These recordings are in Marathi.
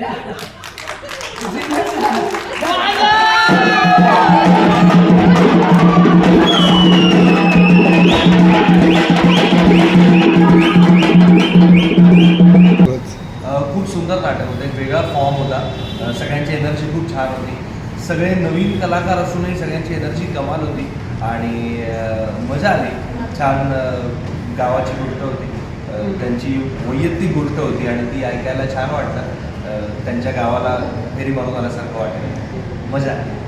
खूप सुंदर नाटक होतं. एक वेगळा फॉर्म होता. सगळ्यांची एनर्जी खूप छान होती. सगळे नवीन कलाकार असूनही सगळ्यांची एनर्जी कमाल होती. आणि मजा आली. छान गावाची गोष्ट होती. त्यांची वैयक्तिक गोष्ट होती आणि ती ऐकायला छान वाटतं अ, त्यांच्या गावाला फेरी मारून आल्यासारखं वाटलं. मजा आली.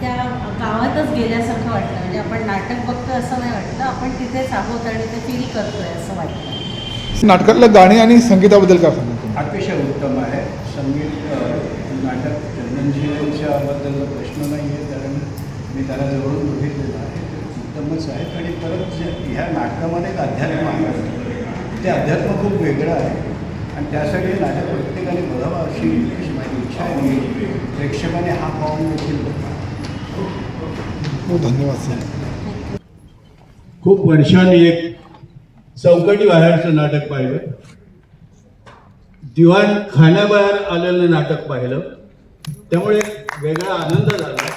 त्या गावातच गेल्यासारखं वाटतं म्हणजे आपण नाटक बघतो असं नाही वाटतं आपण तिथेच आहोत आणि ते फील करतोय असं वाटतं नाटकातल्या गाणी आणि संगीताबद्दल काय सांगा तुम्ही? अतिशय उत्तम आहे. संगीत नाटक चंदनशिलेंच्याबद्दल प्रश्न नाही आहे कारण मी त्याला जवळून बघितलेलं आहे. ते उत्तमच आहेत. आणि परत ह्या नाटकामध्ये एक अध्यात्म आहे. ते अध्यात्म खूप वेगळं आहे. आणि त्यासाठी नाटक प्रत्येकाने बघावं अशी अशी माझी इच्छा आहे प्रेक्षकाने हा फॉर्म देखील हो धन्यवाद सर. खूप वर्षांनी एक चौकटी बाहेरचं नाटक पाहिलं. दिवाण खाण्याबाहेर आलेलं नाटक पाहिलं. त्यामुळे एक वेगळा आनंद झाला.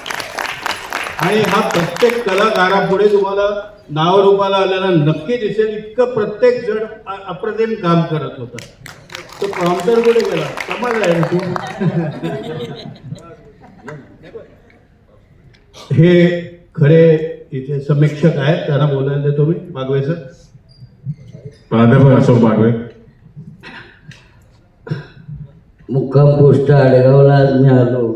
आणि हा प्रत्येक कलाकारापुढे तुम्हाला नावरूपाला आलेला नक्की दिसेल. इतकं प्रत्येक जण अप्रतिम काम करत होता. तो प्रॉम्प्टर कुठे गेला? कमाल आहे तू? हे खरे इथे समीक्षक आहेत. त्यांना बोलायला देतो मी. मागवे सर. प्राध्यापक अशोक बागवे मुक्काम पोस्ट आडगावला आज मी आलो.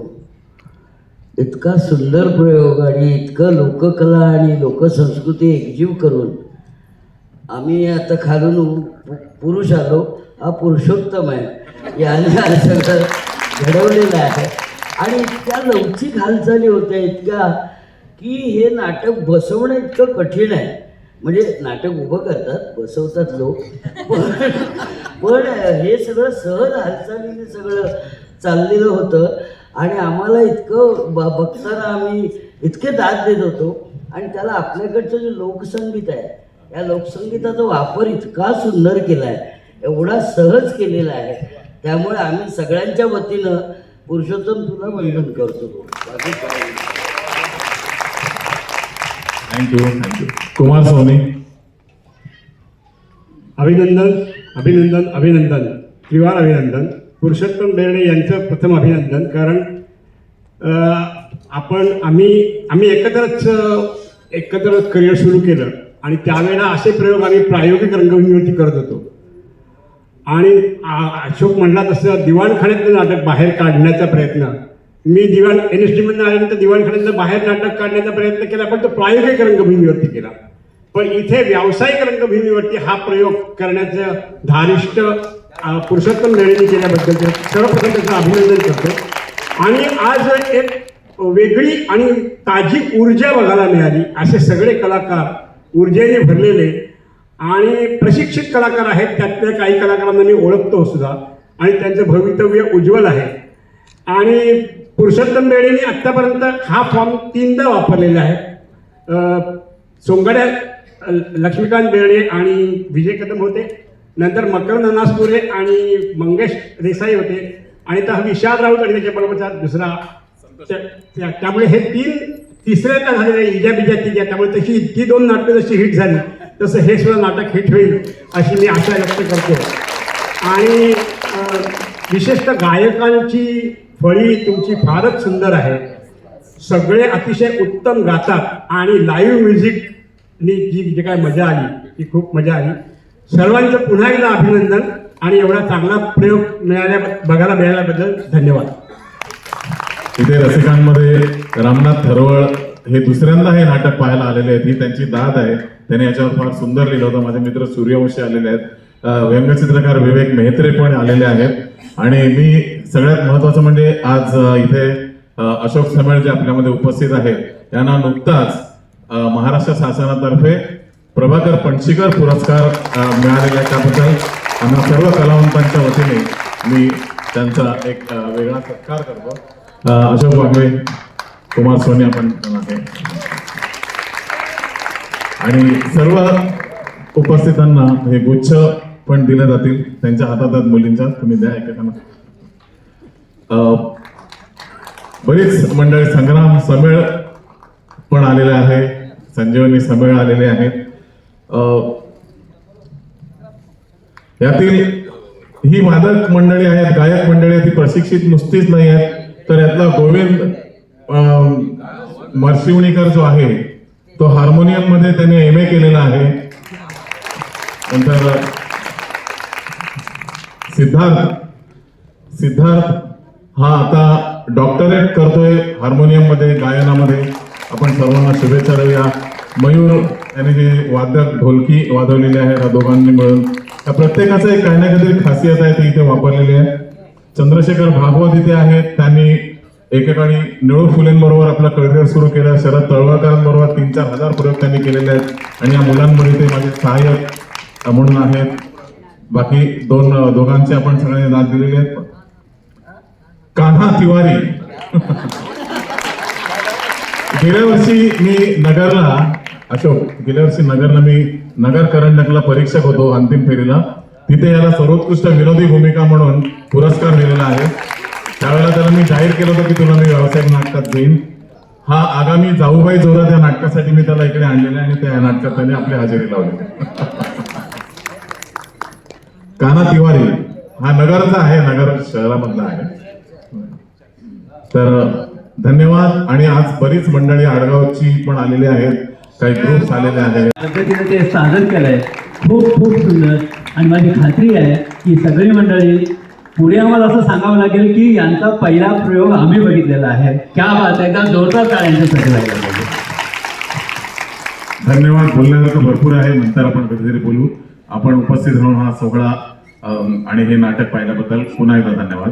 इतका सुंदर प्रयोग आणि इतकं लोककला आणि लोकसंस्कृती एकजीव करून आम्ही आता खालून पु- पुरुष आलो. हा पुरुषोत्तम आहे. याने सगळं घडवलेलं आहे. आणि इतक्या लवचिक हालचाली होत्या इतक्या की हे नाटक बसवणं इतकं कठीण आहे. म्हणजे नाटक उभं करतात बसवतात लोक. पण पण हे सगळं सहज हालचालीने सगळं चाललेलं होतं. आणि आम्हाला इतकं ब बघताना आम्ही इतके दाद देत होतो. आणि त्याला आपल्याकडचं जे लोकसंगीत आहे या लोकसंगीताचा वापर इतका सुंदर केला आहे एवढा सहज केलेला आहे. त्यामुळे आम्ही सगळ्यांच्या वतीनं पुरुषोत्तम तुला वंदन करतो. थँक्यू थँक्यू कुमार सोनी अभिनंदन अभिनंदन अभिनंदन. त्रिवार अभिनंदन. पुरुषोत्तम बेर्डे यांचं प्रथम अभिनंदन. कारण आपण आम्ही आम्ही एकत्रच एकत्रच करिअर सुरू केलं. आणि त्यावेळेला असे प्रयोग आम्ही प्रायोगिक रंगभूमीवरती करत होतो. आणि आ- अशोक म्हणला तसं दिवाणखान्यातलं नाटक बाहेर काढण्याचा प्रयत्न. मी दिवाण एन एस डीमधून आल्यानंतर दिवाणखान्यातलं बाहेर नाटक काढण्याचा प्रयत्न केला पण तो प्रायोगिक रंगभूमीवरती केला. पण इथे व्यावसायिक रंगभूमीवरती हा प्रयोग करण्याचं धारिष्ट पुरुषोत्तम बेळेंनी केल्याबद्दल सर्वप्रथम त्याचं अभिनंदन करतो. आणि आज एक वेगळी आणि ताजी ऊर्जा बघायला मिळाली. असे सगळे कलाकार ऊर्जेने भरलेले आणि प्रशिक्षित कलाकार आहेत. त्यातल्या काही कलाकारांना मी ओळखतो सुद्धा. आणि त्यांचं भवितव्य उज्ज्वल आहे. आणि पुरुषोत्तम बेळेंनी आत्तापर्यंत हा फॉर्म तीनदा वापरलेला आहे. सोंगड्या लक्ष्मीकांत बेर्डे आणि विजय कदम होते. नंतर मकरंद नासपुरे आणि मंगेश देसाई होते. आणि आता विशाल राऊत आणि त्याच्याबरोबरचा दुसरा. त्यामुळे हे तीन तिसऱ्यांदा झालेले इजा बिजा तिजा त्यामुळे तशी ती दोन नाटकं जशी हिट झाली तसं हे सुद्धा नाटक हिट होईल अशी मी आशा व्यक्त करतो. आणि विशेषतः गायकांची फळी तुमची फारच सुंदर आहे. सगळे अतिशय उत्तम गातात. आणि लाईव्ह म्युझिकनी जी जी काय मजा आली ती खूप मजा आली. सर्वांचं पुन्हा एकदा अभिनंदन आणि एवढा चांगला प्रयोग मिळाल्या बघायला मिळाल्याबद्दल धन्यवाद. इथे रसिकांमध्ये रामनाथ थरवळ हे दुसऱ्यांदा हे नाटक पाहायला आलेले आहेत. ही त्यांची दाद आहे. त्यांनी याच्यावर फार सुंदर लिहिलं होतं. माझे मित्र सूर्यवंशी आलेले आहेत. व्यंगचित्रकार विवेक मेहत्रे पण आलेले आहेत. आणि मी सगळ्यात महत्वाचं म्हणजे आज इथे अशोक समेळ जे आपल्यामध्ये उपस्थित आहेत त्यांना नुकताच महाराष्ट्र शासनातर्फे प्रभाकर पणशीकर पुरस्कार मिळालेला आहे. त्याबद्दल आम्हा सर्व कलावंतांच्या वतीने मी त्यांचा एक वेगळा सत्कार करतो. अशोक वाघवे कुमार सोनी आपण आणि सर्व उपस्थितांना हे गुच्छ पण दिले जातील. त्यांच्या हातात आहेत मुलींच्या तुम्ही द्या एकेकांना बरीच मंडळी संग्राम समेळ पण आलेले आहे. संजीवनी समेळ आलेले आहेत. यातील ही वादक मंडळी आहेत गायक मंडळी आहेत ती प्रशिक्षित नुसतीच नाही आहेत. तर यातला गोविंद मरसिवणीकर जो आहे तो हार्मोनियममध्ये त्याने एम ए केलेला आहे. नंतर सिद्धार्थ सिद्धार्थ हा आता डॉक्टरेट करतोय हार्मोनियममध्ये गायनामध्ये. आपण सर्वांना शुभेच्छा देऊया. मयूर यांनी जे वाद्य ढोलकी वाजवलेले आहे या दोघांनी मिळून. त्या प्रत्येकाचं एक काही ना काहीतरी खासियत आहे ती इथे वापरलेली आहे. चंद्रशेखर भागवत इथे आहेत त्यांनी एकेकाळी निळू फुलेंबरोबर आपलं करिअर सुरू केलं शरद तळवळकरांबरोबर तीन चार हजार प्रयोग त्यांनी केलेले आहेत. आणि या मुलांमध्ये ते माझे सहाय्यक म्हणून आहेत. बाकी दोन दोघांचे आपण सगळ्यांनी नाद दिलेले आहेत. कान्हा तिवारी. गेल्या वर्षी मी नगरला अशोक गेल्या वर्षी नगरला मी नगर करंडकला परीक्षक होतो अंतिम फेरीला. तिथे याला सर्वोत्कृष्ट विनोदी भूमिका म्हणून पुरस्कार दिलेला आहे. त्यावेळेला त्याला मी जाहीर केलं होतं की तुला मी व्यावसायिक नाटकात देईन. हा आगामी जाऊबाई जोरा त्या नाटकासाठी मी त्याला इकडे आणलेला आहे आणि त्या नाटकात त्याने आपली हजेरी लावली. काना तिवारी हा नगरचा आहे नगर शहरामधला आहे. तर धन्यवाद. आणि आज बरीच मंडळी आडगावची पण आलेली आहेत. काही ग्रुप्स आलेले आहेत. पद्धतीने ते सादर केलंय. खूप खूप सुंदर. आणि माझी खात्री आहे की सगळी मंडळी पुढे आम्हाला असं सांगावं लागेल की यांचा पहिला प्रयोग आम्ही बघितलेला आहे. क्या बात एकदा जोरदार टाळ्यांच्यासाठी लागला पाहिजे धन्यवाद. बोलण्यासारखं भरपूर आहे. नंतर आपण कधीतरी बोलू. आपण उपस्थित राहून हा सोहळा आणि हे नाटक पाहिल्याबद्दल पुन्हा एकदा धन्यवाद.